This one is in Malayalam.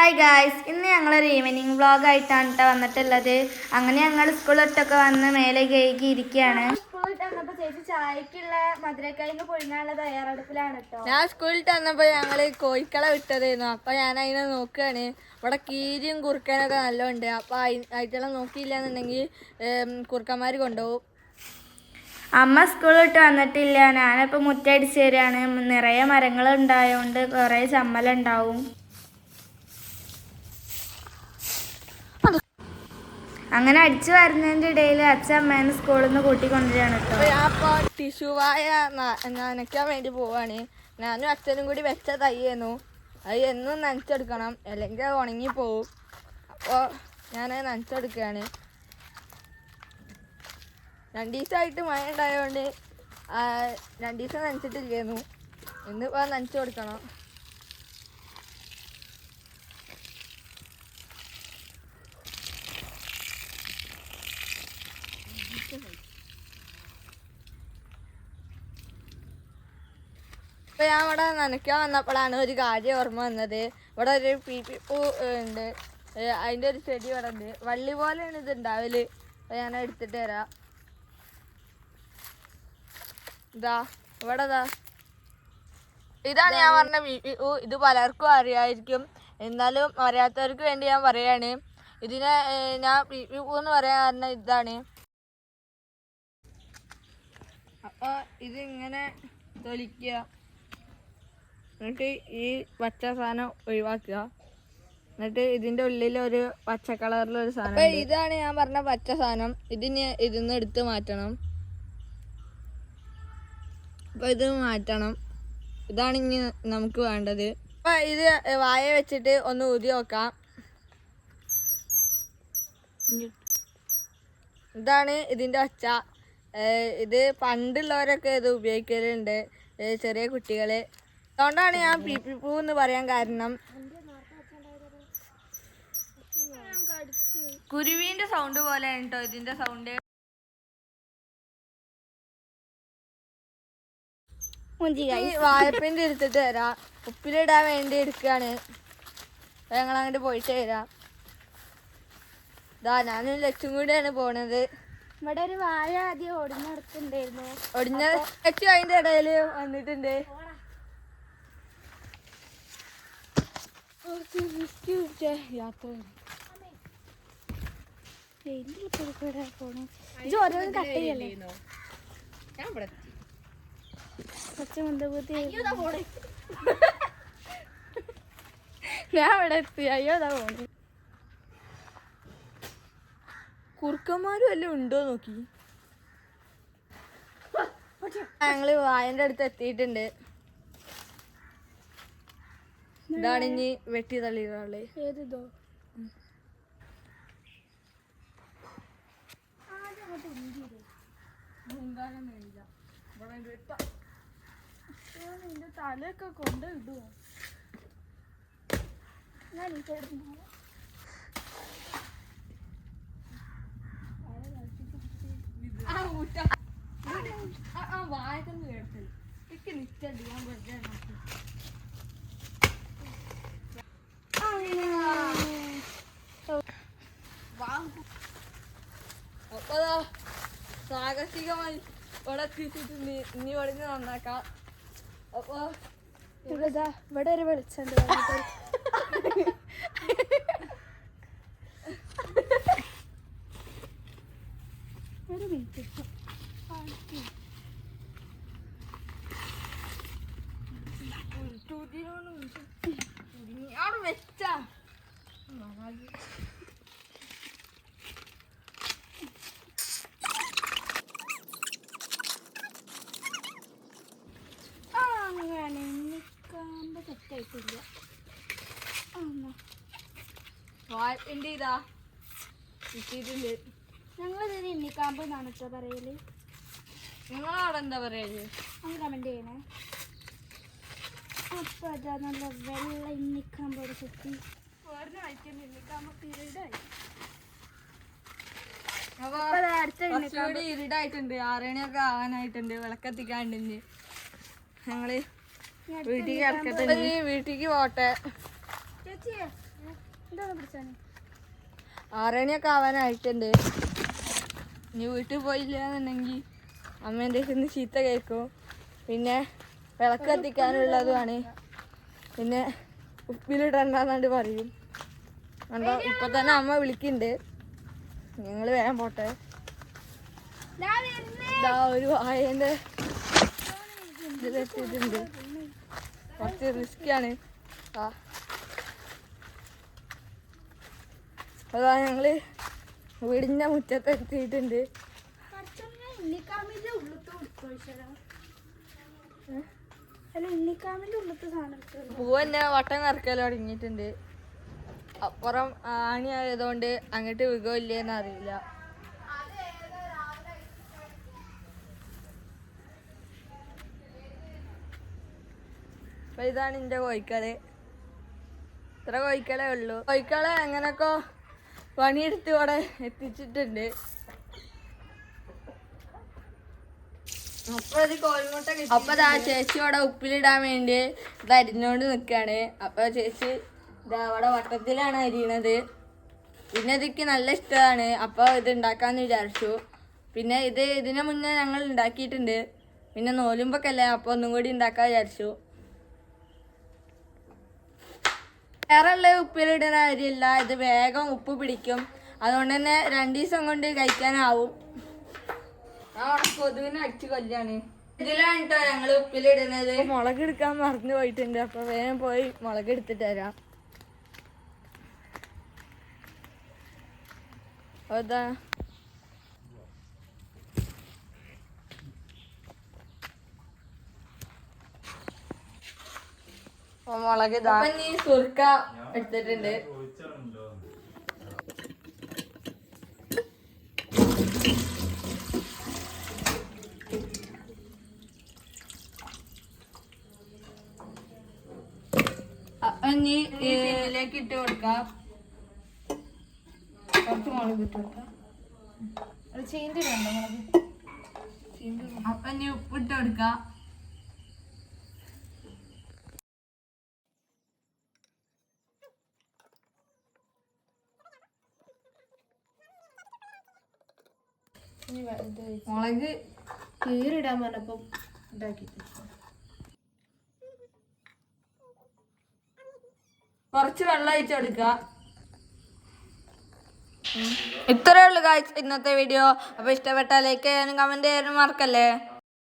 ഹായ് ഗായ്സ് ഇന്ന് ഞങ്ങളൊരു ഈവനിങ് വ്ളോഗ് ആയിട്ടാണ് കേട്ടോ വന്നിട്ടുള്ളത്. അങ്ങനെ ഞങ്ങൾ സ്കൂളിലൊട്ടൊക്കെ വന്ന് മേലെ കഴുകി ഇരിക്കുകയാണ്. വന്നപ്പോൾ ചേച്ചി ചായക്കുള്ള മധുരക്കായ്ക്ക് പൊഴിഞ്ഞാനുള്ള തയ്യാറെടുപ്പിലാണ് കേട്ടോ ഞാൻ സ്കൂളിൽ തന്നപ്പോ ഞങ്ങൾ കോഴിക്കള വിട്ടതായിരുന്നു അപ്പൊ ഞാൻ അതിനെ നോക്കുകയാണ് ഇവിടെ കീരിയും കുറുക്കനൊക്കെ നല്ലോണ്ട്. അപ്പൊ അതിനെല്ലാം നോക്കിയില്ല എന്നുണ്ടെങ്കിൽ കുറുക്കന്മാര് കൊണ്ടുപോകും. അമ്മ സ്കൂളിട്ട് വന്നിട്ടില്ല. ഞാനിപ്പോൾ മുറ്റടിച്ച് തരാണ് നിറയെ മരങ്ങൾ ഉണ്ടായതുകൊണ്ട് കുറേ ചമ്മലുണ്ടാവും. അങ്ങനെ അടിച്ചു വരുന്നതിന്റെ ഇടയിൽ അച്ഛൻ അമ്മേനെ സ്കൂളിൽ നിന്ന് കൂട്ടിക്കൊണ്ടുവരികയാണ് കേട്ടോ. അപ്പൊ നനയ്ക്കാൻ വേണ്ടി പോവാണ്. ഞാനും അച്ഛനും കൂടി വെച്ച തയ്യായിരുന്നു അത് എന്നും നനച്ചെടുക്കണം. അല്ലെങ്കിൽ അത് ഉണങ്ങി പോവും അപ്പോൾ ഞാനത് നനച്ചെടുക്കുകയാണ്. രണ്ട് മഴ ഉണ്ടായതുകൊണ്ട് രണ്ട് ദിവസം നനച്ചിട്ടില്ലായിരുന്നു ഇന്നിപ്പോൾ നനച്ചു കൊടുക്കണം. ഇപ്പൊ ഞാൻ ഇവിടെ നനയ്ക്കാൻ വന്നപ്പോഴാണ് ഒരു കാര്യം ഓർമ്മ വന്നത്. ഇവിടെ ഒരു പി പി പൂ ഉണ്ട് അതിന്റെ ഒരു ചെടി ഇവിടെ ഉണ്ട്. വള്ളി പോലെയാണ് ഇത് ഉണ്ടാവൽ. അപ്പൊ ഞാൻ എടുത്തിട്ട് തരാം. ഇതാ ഇവിടെ ഇതാ. ഇതാണ് ഞാൻ പറഞ്ഞ പി പി പൂ ഇത് പലർക്കും അറിയായിരിക്കും. എന്നാലും അറിയാത്തവർക്ക് വേണ്ടി ഞാൻ പറയാണ്. ഇതിനെ ഞാൻ പി പി പൂ എന്ന് പറയാൻ കാരണം ഇതാണ്. അപ്പൊ ഇതിങ്ങനെ തൊലിക്കുക. എന്നിട്ട് ഈ പച്ച സാധനം ഒഴിവാക്കുക. എന്നിട്ട് ഇതിന്റെ ഉള്ളിൽ ഒരു പച്ച കളറിലൊരു സാധനം ഇതാണ് ഞാൻ പറഞ്ഞ പച്ച സാധനം. ഇതിന് ഇതിന്ന് എടുത്ത് മാറ്റണം. അപ്പൊ ഇത് മാറ്റണം. ഇതാണ് ഇനി നമുക്ക് വേണ്ടത്. അപ്പൊ ഇത് വായ വെച്ചിട്ട് ഒന്ന് ഊതി നോക്കാം. ഇതാണ് ഇതിന്റെ ഒച്ച ഇത് പണ്ടുള്ളവരൊക്കെ ഇത് ഉപയോഗിക്കലുണ്ട്. ചെറിയ കുട്ടികൾ. അതുകൊണ്ടാണ് ഞാൻ പി പി പൂ എന്ന് പറയാൻ കാരണം. കുരുവിന്റെ സൗണ്ട് പോലെ കേട്ടോ ഇതിന്റെ സൗണ്ട് വാഴപ്പിന്റെ എടുത്തിട്ട് തരാം. ഉപ്പിലിടാൻ വേണ്ടി എടുക്കാണ്. ഞങ്ങൾ അങ്ങോട്ട് പോയിട്ട് വരാം. ഇതാ ഞാനും ലക്ഷ്യം കൂടിയാണ് പോണത്. ഇവിടെ ഒരു വാഴ ആദ്യം ഒടിഞ്ഞടുത്തുണ്ടായിരുന്നു ഒടിഞ്ഞ ലക്ഷ്യം അതിന്റെ ഇടയിൽ വന്നിട്ടുണ്ട്. ഓരോന്ന് കട്ട് ചെയ്യല്ലേ കുറച്ച് മന്ദബുദ്ധി ഞാൻ ഇവിടെ എത്തി. അയ്യോ അതാ പോണു കുറുക്കന്മാരും എല്ലാം ഉണ്ടോ നോക്കി? ഞങ്ങൾ വായന്റെ അടുത്ത് എത്തിയിട്ടുണ്ട്. ഇതാണ് ഇനി വെട്ടി തള്ളിയതാളെ ഏതോ നിന്റെ തലയൊക്കെ കൊണ്ട് ഇടുവോ ഞാൻ ഈ. വായക്കൊന്നും കേട്ടില്ല എനിക്ക് നിറ്റണ്ട് ഞാൻ വെറുതെ നോക്കി അപ്പൊ ദാ സാഹസികമായി ഇവിടെ എത്തിച്ചിട്ടുണ്ട് ഇനി ഇവിടെ നിന്ന് നന്നാക്കാം. അപ്പൊ ഇവിടെ ഇവിടെ ഒരു വെളിച്ചുണ്ട് ഒരു മിനിറ്റ്. അവിടെ വെച്ചാ ആ അങ്ങനെ നിൽക്കാണ്ട് തെറ്റായിട്ടില്ല വായ്പിന്റെ ഇതാ കിട്ടിയിട്ടുണ്ട് ഞങ്ങളിതിന് ഇന്നിക്കാമ്പ് എന്നാണ് കേട്ടോ പറയൽ. നിങ്ങളവിടെ എന്താ പറയൽ? ഒന്ന് കമന്റ് ചെയ്യണേ. അപ്പൊ അതാ നല്ല വെള്ള കുത്തി. ഇരുടായിട്ടുണ്ട്. ആറേണിയൊക്കെ ആവാനായിട്ടുണ്ട്. വിളക്കത്തിക്കാണ്ട് ഇനി ഞങ്ങൾ വീട്ടിലേക്ക് ഇറക്കട്ടെ വീട്ടിലേക്ക് പോട്ടെ ആറണിയൊക്കെ ആവാനായിട്ടുണ്ട്. ഇനി വീട്ടിൽ പോയില്ല എന്നുണ്ടെങ്കിൽ അമ്മേന്റെ നിന്ന് ചീത്ത കേൾക്കും. പിന്നെ വിളക്ക് കത്തിക്കാനുള്ളതുമാണ്. പിന്നെ ഉപ്പിലിടണ്ടെന്നാണ്ട് പറയും. കണ്ടോ ഇപ്പൊ തന്നെ അമ്മ വിളിക്കുന്നുണ്ട്. ഞങ്ങൾ വേഗം പോട്ടെ. ഒരു വായന്റെ ഇതിലെത്തിയിട്ടുണ്ട് കുറച്ച് റിസ്ക്കാണ് ആ. അതാ ഞങ്ങൾ വീടിന്റെ മുറ്റത്ത് എത്തിയിട്ടുണ്ട്. ഉണ്ണിക്കാമിന്റെ ഉള്ളത്തെ അല്ല ഉണ്ണിക്കാമിന്റെ ഉള്ളത്തെ സാധനം എടുത്തോ. പൂ തന്നെ വട്ടം കറക്കൽ തുടങ്ങിയിട്ടുണ്ട്. അപ്പുറം ആണി ആയതുകൊണ്ട് അങ്ങോട്ട് വികമില്ലേന്ന് അറിയില്ല. അപ്പൊ ഇതാണ് എന്റെ കോഴിക്കൾ. ഇത്ര കോഴിക്കളേ ഉള്ളൂ. കോഴിക്കളെ എങ്ങനെയൊക്കെ പണിയെടുത്ത് ഇവിടെ എത്തിച്ചിട്ടുണ്ട്. അപ്പൊ ഇത് കോഴിമുട്ട അപ്പൊ ദാ ചേച്ചി ഇവിടെ ഉപ്പിലിടാൻ വേണ്ടി ഇത് അരിഞ്ഞോണ്ട് നിക്കാണ്. അപ്പൊ ചേച്ചി ഇതാ അവിടെ വട്ടത്തിലാണ് അരിയണത്. പിന്നെ ഇതിക്ക് നല്ല ഇഷ്ടമാണ്. അപ്പൊ ഇത് ഉണ്ടാക്കാന്ന് വിചാരിച്ചു. പിന്നെ ഇത് ഇതിനു മുന്നേ ഞങ്ങൾ ഉണ്ടാക്കിയിട്ടുണ്ട്. പിന്നെ നോലുമ്പൊക്കല്ലേ അപ്പൊ ഒന്നും കൂടി ഉണ്ടാക്കാൻ വിചാരിച്ചു. വേറെ ഉള്ള ഉപ്പിലിടുന്ന കാര്യമില്ല. ഇത് വേഗം ഉപ്പ് പിടിക്കും. അതുകൊണ്ട് തന്നെ രണ്ട് ദിവസം കൊണ്ട് കഴിക്കാനാവും. ഇതിലാണ് കേട്ടോ ഉപ്പിലിടുന്നത്. മുളക് എടുക്കാൻ മറന്നു പോയിട്ടുണ്ട്. അപ്പൊ വേഗം പോയി മുളക് എടുത്തിട്ട് തരാം അതാ. മുളക് സുർക്ക എടുത്തിട്ടുണ്ട്. അപ്പൊ നീ ഇതിലേക്ക് ഇട്ട് കൊടുക്കാം. കുറച്ച് മുളക് ഇട്ട് കൊടുക്കാം. അത് ചീന്തിടുണ്ടോ മുളക്. അപ്പൊ ഉപ്പ് ഉപ്പിട്ട് കൊടുക്കാം. മുളക് കീറിടാൻ പറഞ്ഞപ്പോ ഉണ്ടാക്കി കുറച്ച് വെള്ളം ഒഴിച്ച് കൊടുക്കുക ഇത്രയേ ഉള്ളൂ കാഴ്ച ഇന്നത്തെ വീഡിയോ അപ്പൊ ഇഷ്ടപ്പെട്ടാൽ ലൈക്ക് ചെയ്യാനും കമന്റ് ചെയ്യാനും മറക്കല്ലേ?